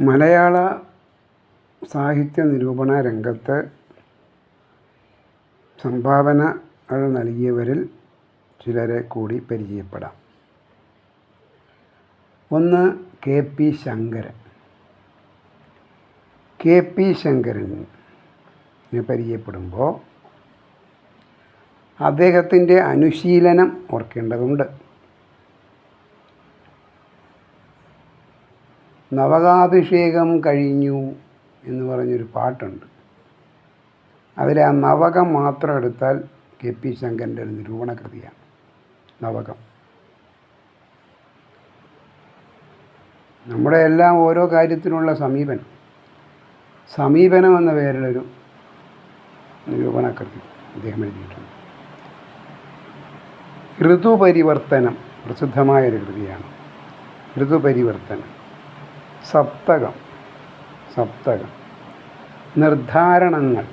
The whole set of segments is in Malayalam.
മലയാള സാഹിത്യ നിരൂപണ രംഗത്ത് സംഭാവനകൾ നൽകിയവരിൽ ചിലരെ കൂടി പരിചയപ്പെടാം. ഒന്ന് K P Sankaran. K P ശങ്കരനെ പരിചയപ്പെടുമ്പോൾ അദ്ദേഹത്തിന്റെ അനുശീലനം ഓർക്കേണ്ടതുണ്ട്. നവകാഭിഷേകം കഴിഞ്ഞു എന്ന് പറഞ്ഞൊരു പാട്ടുണ്ട്. അതിൽ ആ നവകം മാത്രം എടുത്താൽ കെ പി ശങ്കരന്റെ ഒരു നിരൂപണകൃതിയാണ് നവകം. നമ്മുടെ എല്ലാം ഓരോ കാര്യത്തിനുള്ള സമീപനം. സമീപനം എന്ന പേരിലൊരു നിരൂപണകൃതി അദ്ദേഹം എഴുതിയിട്ടുണ്ട്. ഋതുപരിവർത്തനം പ്രസിദ്ധമായൊരു കൃതിയാണ്. ഋതുപരിവർത്തനം. സപ്തകം. സപ്തകം. നിർദ്ധാരണങ്ങൾ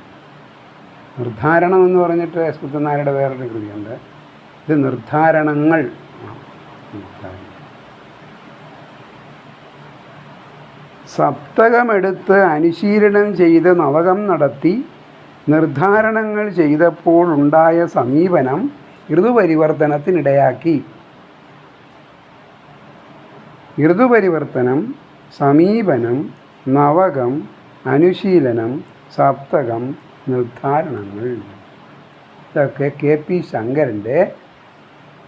നിർദ്ധാരണം എന്ന് പറഞ്ഞിട്ട് എസ്കുത്തനാരുടെ വേറൊരു കൃതിയുണ്ട്. ഇത് നിർദ്ധാരണങ്ങൾ. സപ്തകമെടുത്ത് അനുശീലനം ചെയ്ത് നവകം നടത്തി നിർദ്ധാരണങ്ങൾ ചെയ്തപ്പോൾ ഉണ്ടായ സമീപനം ഋതുപരിവർത്തനത്തിനിടയാക്കി. ഋതുപരിവർത്തനം സമീപനം നവകം അനുശീലനം സപ്തകം നിർദ്ധാരണങ്ങൾ ഇതൊക്കെ കെ പി ശങ്കരന്റെ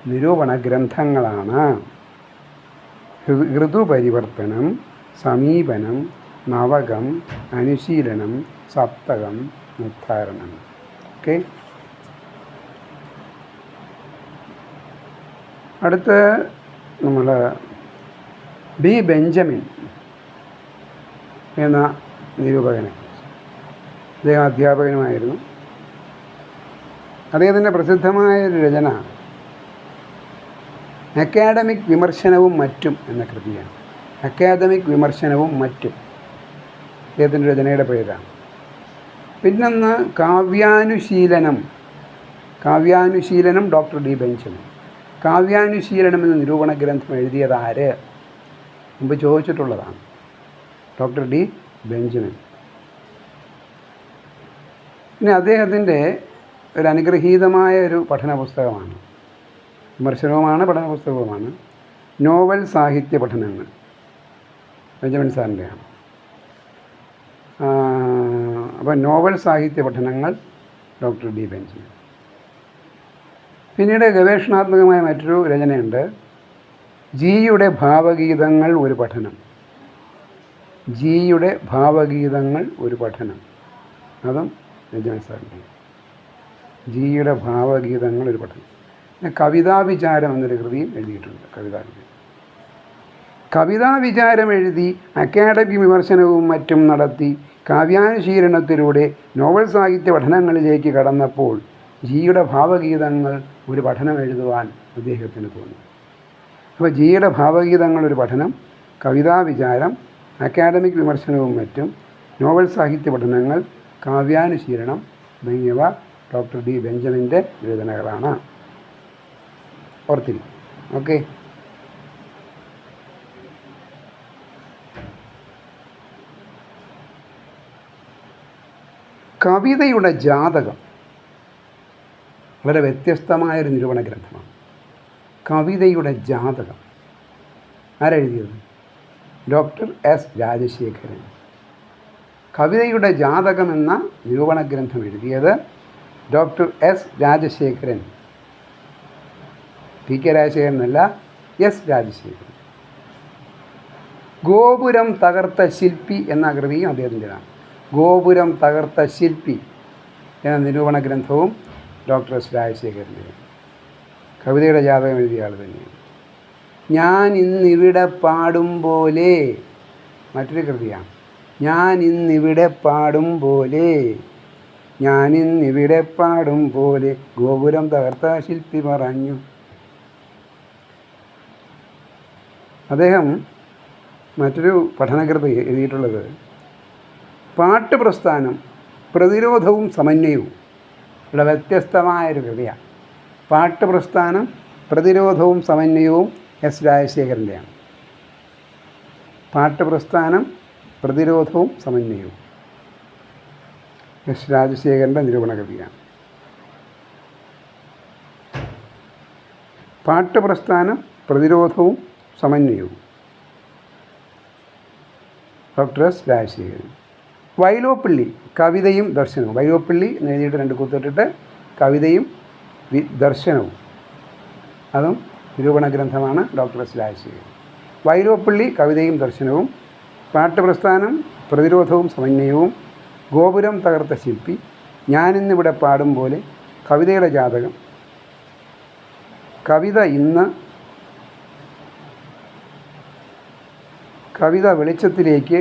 നിരൂപണ ഗ്രന്ഥങ്ങളാണ്. ഋതുപരിവർത്തനം സമീപനം നവകം അനുശീലനം സപ്തകം നിർദ്ധാരണം ഓക്കെ. അടുത്ത് നമ്മൾ ബി ബെഞ്ചമിൻ എന്ന നിരൂപകനെ. അദ്ദേഹം അധ്യാപകനുമായിരുന്നു. അദ്ദേഹത്തിന്റെ പ്രസിദ്ധമായ ഒരു രചന അക്കാഡമിക് വിമർശനവും മറ്റും എന്ന കൃതിയാണ്. അക്കാദമിക് വിമർശനവും മറ്റും. അദ്ദേഹത്തിന്റെ രചനയുടെ പേരാണ്. പിന്നൊന്ന് കാവ്യാനുശീലനം. കാവ്യാനുശീലനം ഡോക്ടർ ഡി ബെഞ്ചമിൻ. കാവ്യാനുശീലനം എന്ന നിരൂപണ ഗ്രന്ഥം എഴുതിയത് ആര്? മുമ്പ് ചോദിച്ചിട്ടുള്ളതാണ്. Doctor D Benjamin. ഇനി അദ്ദേഹത്തിന്റെ ഒരു അനുഗ്രഹീതമായ ഒരു പഠന പുസ്തകമാണ് വിമർശനവുമാണ് പഠന പുസ്തകവുമാണ് നോവൽ സാഹിത്യ പഠനങ്ങൾ. ബെഞ്ചമിൻ സാറിന്റെയാണ്. അപ്പോൾ നോവൽ സാഹിത്യ പഠനങ്ങൾ ഡോക്ടർ ഡി ബെഞ്ചമിൻ. പിന്നീട് ഗവേഷണാത്മകമായ മറ്റൊരു രചനയുണ്ട്. ജിയുടെ ഭാവഗീതങ്ങൾ ഒരു പഠനം. ജിയുടെ ഭാവഗീതങ്ങൾ ഒരു പഠനം. അതും രജന സാറിന്റെ. ജിയുടെ ഭാവഗീതങ്ങൾ ഒരു പഠനം. പിന്നെ കവിതാ വിചാരം എന്നൊരു കൃതിയും എഴുതിയിട്ടുണ്ട് കവിതാ കവിതാവിചാരം കവിതാ വിചാരം എഴുതി അക്കാഡമിക് വിമർശനവും മറ്റും നടത്തി കാവ്യാനുശീലനത്തിലൂടെ നോവൽ സാഹിത്യ പഠനങ്ങളിലേക്ക് കടന്നപ്പോൾ ജിയുടെ ഭാവഗീതങ്ങൾ ഒരു പഠനം എഴുതുവാൻ അദ്ദേഹത്തിന് തോന്നി. അപ്പോൾ ജിയുടെ ഭാവഗീതങ്ങൾ ഒരു പഠനം കവിതാ വിചാരം അക്കാഡമിക് വിമർശനവും മറ്റും നോവൽ സാഹിത്യ പഠനങ്ങൾ കാവ്യാനുശീലനം തുടങ്ങിയവ ഡോക്ടർ ഡി ബെഞ്ചമിന്റെ രചനകളാണ്. ഓർത്തിരി. ഓക്കെ. കവിതയുടെ ജാതകം വളരെ വ്യത്യസ്തമായൊരു നിരൂപണ ഗ്രന്ഥമാണ്. കവിതയുടെ ജാതകം. ആരെഴുതിയത് ഡോക്ടർ എസ് രാജശേഖരൻ. കവിതയുടെ ജാതകം എന്ന നിരൂപണ ഗ്രന്ഥം എഴുതിയത് doctor S Rajasekharan. P K Rajasekharan എന്നല്ല എസ് രാജശേഖരൻ. ഗോപുരം തകർത്ത ശില്പി എന്ന കൃതിയും അദ്ദേഹത്തിന്റെതാണ്. ഗോപുരം തകർത്ത ശില്പി എന്ന നിരൂപണ ഗ്രന്ഥവും ഡോക്ടർ എസ് രാജശേഖരന്റെ കവിതയുടെ ജാതകം എഴുതിയ ആൾ തന്നെയാണ്. ഞാൻ ഇന്നിവിടെ പാടും പോലെ. മറ്റൊരു കൃതിയാണ് ഞാൻ ഇന്നിവിടെ പാടും പോലെ. ഞാൻ ഇന്നിവിടെ പാടും പോലെ. ഗോപുരം തകർത്ത ശില്പി പറഞ്ഞു. അദ്ദേഹം മറ്റൊരു പഠനകൃതി എഴുതിയിട്ടുള്ളത്. പാട്ട് പ്രസ്ഥാനം പ്രതിരോധവും സമന്വയവും. ഉള്ള വ്യത്യസ്തമായൊരു കൃതിയാണ് പാട്ട് പ്രസ്ഥാനം പ്രതിരോധവും സമന്വയവും എസ് രാജശേഖരന്റെയാണ്. പാട്ട് പ്രസ്ഥാനം പ്രതിരോധവും സമന്വയവും. എസ് രാജശേഖരന്റെ നിരൂപണ പാട്ട് പാട്ടുപ്രസ്ഥാനം പ്രതിരോധവും സമന്വയവും. Doctor S Rajasekharan. വൈലോപ്പിള്ളി കവിതയും ദർശനവും. വൈലോപ്പിള്ളി നേടിയിട്ട് രണ്ട് കുത്തിട്ടിട്ട് കവിതയും ദർശനവും. അതും നിരൂപണ ഗ്രന്ഥമാണ് ഡോക്ടർ എസ് രാജശേഖരൻ കവിതയും ദർശനവും പാട്ടുപ്രസ്ഥാനം പ്രതിരോധവും സമന്വയവും ഗോപുരം തകർത്ത ശില്പി ഞാനിന്നിവിടെ പാടും പോലെ കവിതയുടെ ജാതകം. കവിത ഇന്ന് കവിത വെളിച്ചത്തിലേക്ക്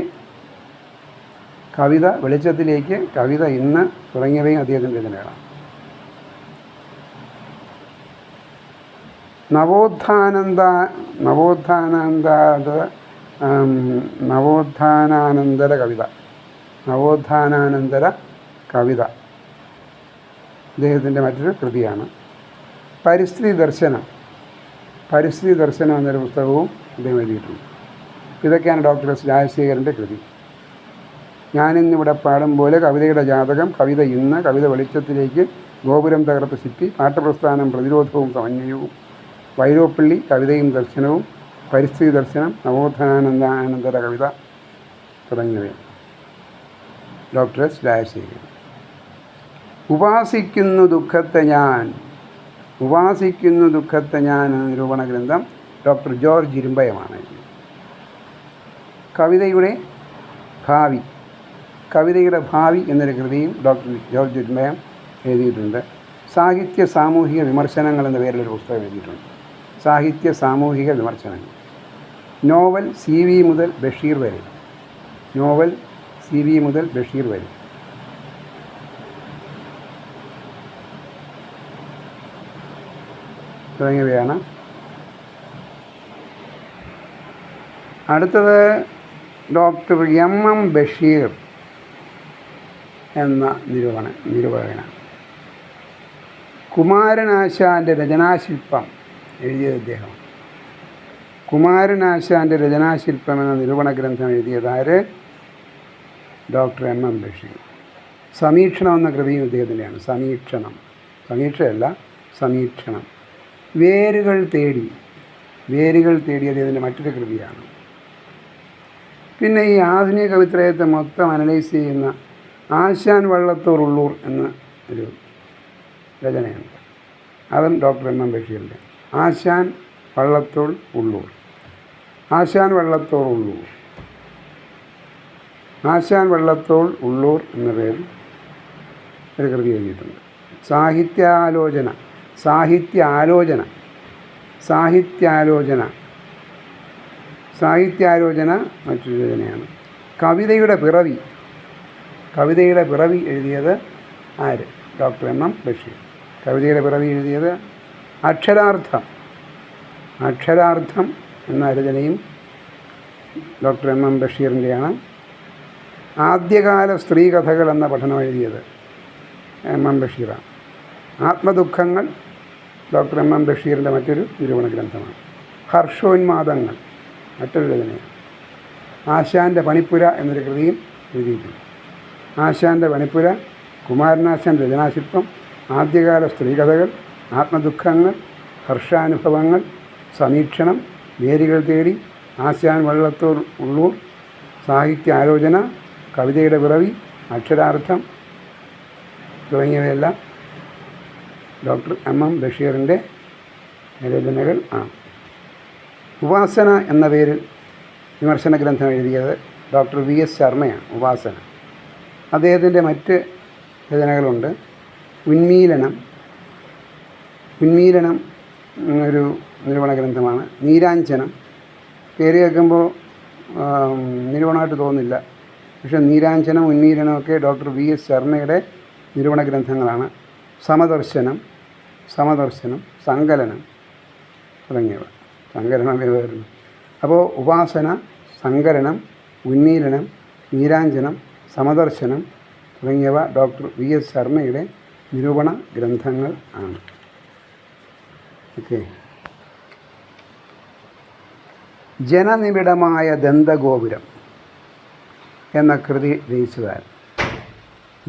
കവിത വെളിച്ചത്തിലേക്ക് കവിത ഇന്ന് തുടങ്ങിയവയും അദ്ദേഹത്തിന്റെ രചനകളാണ്. നവോത്ഥാനന്ദ ആം, നവോത്ഥാനാനന്തര കവിത. നവോത്ഥാനാനന്തര കവിത. അദ്ദേഹത്തിന്റെ മറ്റൊരു കൃതിയാണ്. പരിസ്ഥിതി ദർശനം. പരിസ്ഥിതി ദർശനം എന്നൊരു പുസ്തകവും അദ്ദേഹം എഴുതിയിട്ടുണ്ട്. ഇതൊക്കെയാണ് ഡോക്ടർ എസ് രാജശേഖരന്റെ കൃതി. ഞാനിന്നിവിടെ പാടും പോലെ കവിതയുടെ ജാതകം കവിത ഇന്ന് കവിത വെളിച്ചത്തിലേക്ക് ഗോപുരം തകർത്ത് സിറ്റി പാട്ടപ്രസ്ഥാനം പ്രതിരോധവും സമന്വയവും. വൈരോപ്പള്ളി കവിതയും ദർശനവും പരിസ്ഥിതി ദർശനം നവോത്ഥാനാനന്ദാനന്തര കവിത തുടങ്ങിയവ. Doctor S Rajasekharan. ഉപാസിക്കുന്നു ദുഃഖത്തെ ഞാൻ ഉപാസിക്കുന്നു ദുഃഖത്തെ ഞാൻ എന്ന നിരൂപണ ഗ്രന്ഥം ഡോക്ടർ ജോർജ് ഇരുമ്പയമാണ്. കവിതയുടെ ഭാവി കവിതയുടെ ഭാവി എന്നൊരു കൃതിയും ഡോക്ടർ ജോർജ് ഇരുമ്പയം എഴുതിയിട്ടുണ്ട്. സാഹിത്യ സാമൂഹിക വിമർശനങ്ങൾ എന്ന പേരിലൊരു പുസ്തകം എഴുതിയിട്ടുണ്ട്. സാഹിത്യ സാമൂഹിക വിമർശനങ്ങൾ. നോവൽ സി വി മുതൽ ബഷീർ വരെ. നോവൽ സി വി മുതൽ ബഷീർ വരെ. തുടങ്ങിയവയാണ്. അടുത്തത് ഡോക്ടർ എം എം ബഷീർ എന്ന നിരൂപണ നിരൂപകനാണ്. കുമാരനാശാന്റെ രചനാശില്പം എഴുതിയത് ഇദ്ദേഹം. കുമാരനാശാന്റെ രചനാശില്പം എന്ന നിരൂപണ ഗ്രന്ഥം എഴുതിയതാര് ഡോക്ടർ എം എം ബഷീർ. സമീക്ഷണം എന്ന കൃതിയും ഇദ്ദേഹത്തിന്റെയാണ് സമീക്ഷണം. സമീക്ഷയല്ല സമീക്ഷണം. വേരുകൾ തേടി. വേരുകൾ തേടി അദ്ദേഹത്തിന്റെ മറ്റൊരു കൃതിയാണ്. പിന്നെ ഈ ആധുനിക കവിത്രയത്തെ മൊത്തം അനലൈസ് ചെയ്യുന്ന ആശാൻ വള്ളത്തൂർ ഉള്ളൂർ എന്ന ഒരു രചനയുണ്ട്. അതും ഡോക്ടർ എം എം ബഷീറിന്റെ ആശാൻ വള്ളത്തോൾ ഉള്ളൂർ. ആശാൻ വള്ളത്തോൾ ഉള്ളൂർ. ആശാൻ വള്ളത്തോൾ ഉള്ളൂർ എന്ന പേരിൽ ഒരു കൃതി എഴുതിയിട്ടുണ്ട്. സാഹിത്യാലോചന സാഹിത്യാലോചന സാഹിത്യാലോചന. സാഹിത്യാലോചന മറ്റൊരു രചനയാണ്. കവിതയുടെ പിറവി കവിതയുടെ പിറവി എഴുതിയത് ആര്? Doctor M M Basheer. കവിതയുടെ പിറവി എഴുതിയത് അക്ഷരാർത്ഥം. അക്ഷരാർത്ഥം എന്ന രചനയും ഡോക്ടർ എം എം ബഷീറിന്റെയാണ്. ആദ്യകാല സ്ത്രീ കഥകൾ എന്ന പഠനം എഴുതിയത് എം എം ബഷീറാണ്. ആത്മദുഃഖങ്ങൾ ഡോക്ടർ എം എം ബഷീറിന്റെ മറ്റൊരു നിരൂപണ ഗ്രന്ഥമാണ്. ഹർഷോന്മാദങ്ങൾ മറ്റൊരു രചനയാണ്. ആശാന്റെ പണിപ്പുര എന്നൊരു കൃതിയും എഴുതിയിട്ടുണ്ട്. ആശാന്റെ പണിപ്പുര കുമാരനാശാൻ രചനാശില്പം ആദ്യകാല സ്ത്രീകഥകൾ ആത്മദുഃഖങ്ങൾ ഹർഷാനുഭവങ്ങൾ സമീക്ഷണം വേരുകൾ തേടി ആശാൻ വള്ളത്തൂർ ഉള്ളൂർ സാഹിത്യ ആലോചന കവിതയുടെ പിറവി അക്ഷരാർത്ഥം തുടങ്ങിയവയെല്ലാം ഡോക്ടർ എം എം ബഷീറിന്റെ രചനകൾ ആണ്. ഉപാസന എന്ന പേരിൽ വിമർശന ഗ്രന്ഥം എഴുതിയത് ഡോക്ടർ വി എസ് ശർമ്മയാണ് ഉപാസന. അദ്ദേഹത്തിന്റെ മറ്റ് രചനകളുണ്ട്. ഉന്മീലനം ഉന്മീലനം ഒരു നിരൂപണ ഗ്രന്ഥമാണ് നീരാഞ്ജനം. പേര് കേൾക്കുമ്പോൾ നിരൂപണമായിട്ട് തോന്നില്ല പക്ഷേ നീരാഞ്ജനം ഉന്മീലനമൊക്കെ ഡോക്ടർ വി എസ് ശർമ്മയുടെ നിരൂപണ ഗ്രന്ഥങ്ങളാണ് സമദർശനം സമദർശനം സങ്കലനം തുടങ്ങിയവ. സങ്കരണം ഏതായിരുന്നു? അപ്പോൾ ഉപാസന സങ്കരണം ഉന്മീലനം നീരാഞ്ജനം സമദർശനം തുടങ്ങിയവ ഡോക്ടർ വി എസ് ശർമ്മയുടെ നിരൂപണ ഗ്രന്ഥങ്ങൾ ആണ്. ഓക്കെ. ജനനിബിഡമായ ദന്തഗോപുരം എന്ന കൃതി രചിച്ചതായിരുന്നു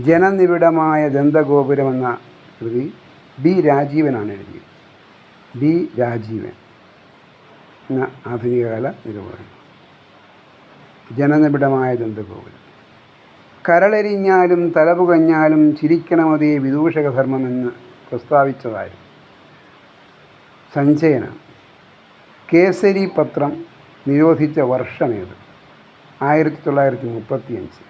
ജനനിബിഡമായ ദന്തഗോപുരം എന്ന കൃതി ബി രാജീവനാണ് എഴുതിയത്. ബി രാജീവൻ എന്ന ആധുനികകാല നിരൂപകൻ. ജനനിബിഡമായ ദന്തഗോപുരം. കരളെരിഞ്ഞാലും തലപുകഞ്ഞാലും ചിരിക്കണമതേ വിദൂഷകധർമ്മമെന്ന് പ്രസ്താവിച്ചതായിരുന്നു. സഞ്ജയന കേസരി പത്രം നിരോധിച്ച വർഷമേത്? ആയിരത്തി തൊള്ളായിരത്തി മുപ്പത്തിയഞ്ച്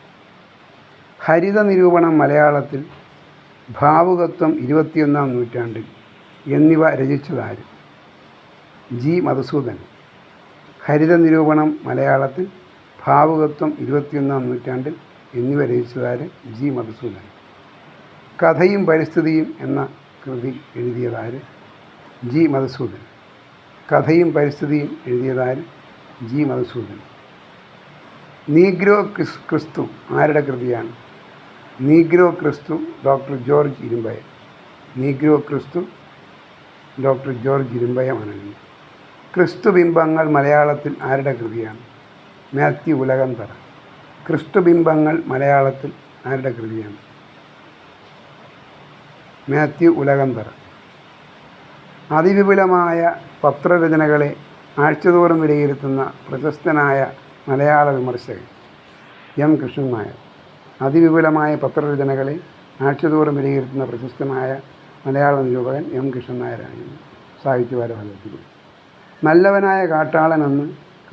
ഹരിത നിരൂപണം മലയാളത്തിൽ ഭാവുകത്വം ഇരുപത്തിയൊന്നാം നൂറ്റാണ്ടിൽ എന്നിവ രചിച്ചതാര്? ജി. മധുസൂദൻ. ഹരിത നിരൂപണം മലയാളത്തിൽ ഭാവുകത്വം ഇരുപത്തിയൊന്നാം നൂറ്റാണ്ടിൽ എന്നിവ രചിച്ചതാര്? ജി. മധുസൂദൻ. കഥയും പരിസ്ഥിതിയും എന്ന കൃതി എഴുതിയതാര്? ജി മധുസൂദൻ. കഥയും പരിസ്ഥിതിയും എഴുതിയതാൽ ജി മധുസൂദൻ. നീഗ്രോ ക്രിസ് ക്രിസ്തു ആരുടെ കൃതിയാണ്? നീഗ്രോ ക്രിസ്തു ഡോക്ടർ ജോർജ് ഇരുമ്പയ നീഗ്രോ ക്രിസ്തു ഡോക്ടർ ജോർജ് ഇരുമ്പയമാണ് എഴുതിയത് ക്രിസ്തു ബിംബങ്ങൾ മലയാളത്തിൽ ആരുടെ കൃതിയാണ്? മാത്യു ഉലകന്തറ. ക്രിസ്തു ബിംബങ്ങൾ മലയാളത്തിൽ ആരുടെ കൃതിയാണ്? മാത്യു ഉലകന്തറ. അതിവിപുലമായ പത്രരചനകളെ ആഴ്ചതോറും വിലയിരുത്തുന്ന പ്രശസ്തനായ മലയാള വിമർശകൻ എം കൃഷ്ണൻ നായർ. അതിവിപുലമായ പത്രരചനകളെ ആഴ്ചതോറും വിലയിരുത്തുന്ന പ്രശസ്തനായ മലയാള നിരൂപകൻ എം കൃഷ്ണൻ നായരാണ് സാഹിത്യവാര നല്ലവനായ കാട്ടാളനെന്ന്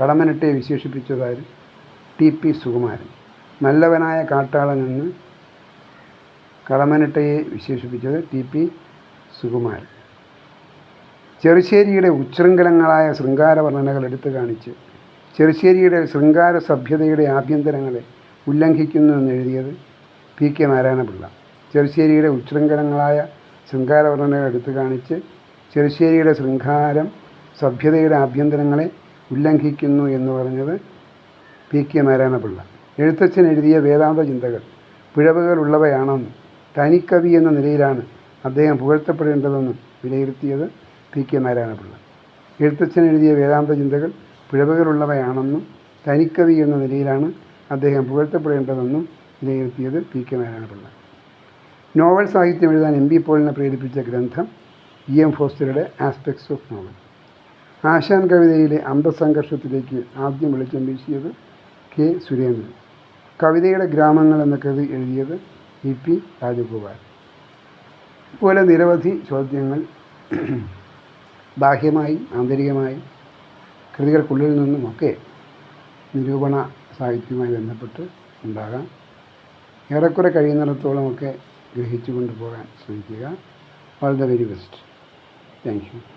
കടമനിട്ടെ വിശേഷിപ്പിച്ചതാര് ടി പി സുകുമാരൻ. നല്ലവനായ കാട്ടാളനെന്ന് കളമനിട്ടയെ വിശേഷിപ്പിച്ചത് ടി പി സുകുമാരൻ. ചെറുശ്ശേരിയുടെ ഉച്ഛൃംഖലങ്ങളായ ശൃംഗാര വർണനകൾ എടുത്തു കാണിച്ച് ചെറുശ്ശേരിയുടെ ശൃംഗാര സഭ്യതയുടെ ആഭ്യന്തരങ്ങളെ ഉല്ലംഘിക്കുന്നു എന്നെഴുതിയത് പി കെ നാരായണപിള്ള. ചെറുശ്ശേരിയുടെ ഉച്ഛൃംഖലങ്ങളായ ശൃംഗാര വർണനകൾ എടുത്തു കാണിച്ച് ചെറുശ്ശേരിയുടെ ശൃംഗാരം സഭ്യതയുടെ ആഭ്യന്തരങ്ങളെ ഉല്ലംഘിക്കുന്നു എന്ന് പറഞ്ഞത് പി കെ നാരായണപിള്ള. എഴുത്തച്ഛൻ എഴുതിയ വേദാന്ത ചിന്തകൾ പിഴവുകൾ പിഴവുകളുള്ളവയാണെന്നും തനിക്കവി എന്ന നിലയിലാണ് അദ്ദേഹം പുകഴ്ത്തപ്പെടേണ്ടതെന്നും വിലയിരുത്തിയത് പി കെ നാരായണപിള്ള. എഴുത്തച്ഛൻ എഴുതിയ വേദാന്ത ചിന്തകൾ പിഴവുകളുള്ളവയാണെന്നും തനിക്കവി എന്ന നിലയിലാണ് അദ്ദേഹം പുകഴ്ത്തപ്പെടേണ്ടതെന്നും വിലയിരുത്തിയത് പി കെ നാരായണപിള്ള. നോവൽ സാഹിത്യം എഴുതാൻ എം ബി പോളിനെ പ്രേരിപ്പിച്ച ഗ്രന്ഥം ഇ എം ഫോസ്റ്ററുടെ ആസ്പെക്ട്സ് ഓഫ് നോവൽ. ആശാൻ കവിതയിലെ അന്തസംഘർഷത്തിലേക്ക് ആദ്യം വെളിച്ചം വീശിയത് കെ. സുരേന്ദ്രൻ. കവിതയുടെ ഗ്രാമങ്ങൾ എന്ന കൃതി എഴുതിയത് ഇ പി രാജഗോപാൽ. പോലെ നിരവധി ചോദ്യങ്ങൾ ബാഹ്യമായി ആന്തരികമായി കൃതികൾക്കുള്ളിൽ നിന്നുമൊക്കെ നിരൂപണ സാഹിത്യവുമായി ബന്ധപ്പെട്ട് ഉണ്ടാകാം. ഏറെക്കുറെ കഴിയുന്നിടത്തോളമൊക്കെ ഗ്രഹിച്ചു കൊണ്ടുപോകാൻ ശ്രമിക്കുക. All the very best thank you